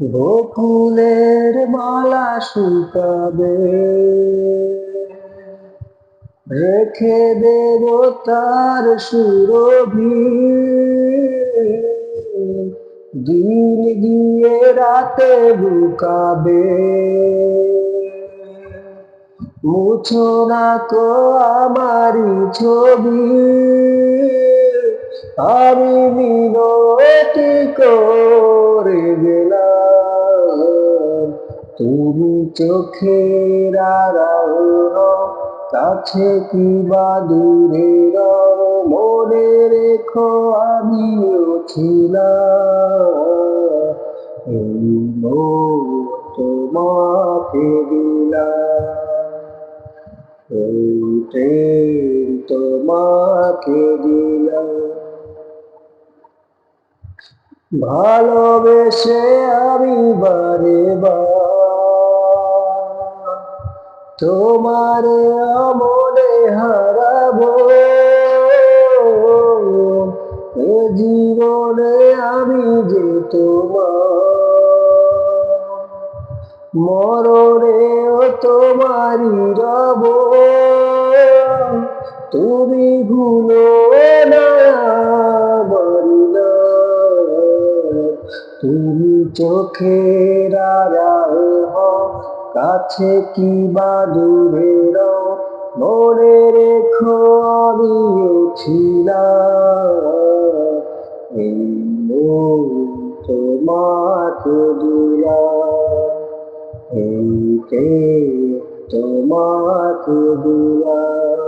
বকুলের মালা শুকাবে। রেখে দেব তার সুরভি। দিন গিয়ে রাতে লুকাবে। মুছো না তো আমারই ছবি। আমি মিনতি করে গেলাম। তুমি চোখের কাছে কি বা দূরে মনে রেখো এই মন তোমাকে ট্রেন তোমাকে দিলাম। ভালোবেসে আমি বারে তোমারে আমলে হারাবো। এ জীবনে আমি যে তোমার মরণেও তোমারই রব। তুমি ভুলো না তুমি চোখের হও কাছে কি বা দূরে মনে রেখো আমিও ছিলাম এই তোমাকে দিলাম এই তোমাকে দিলাম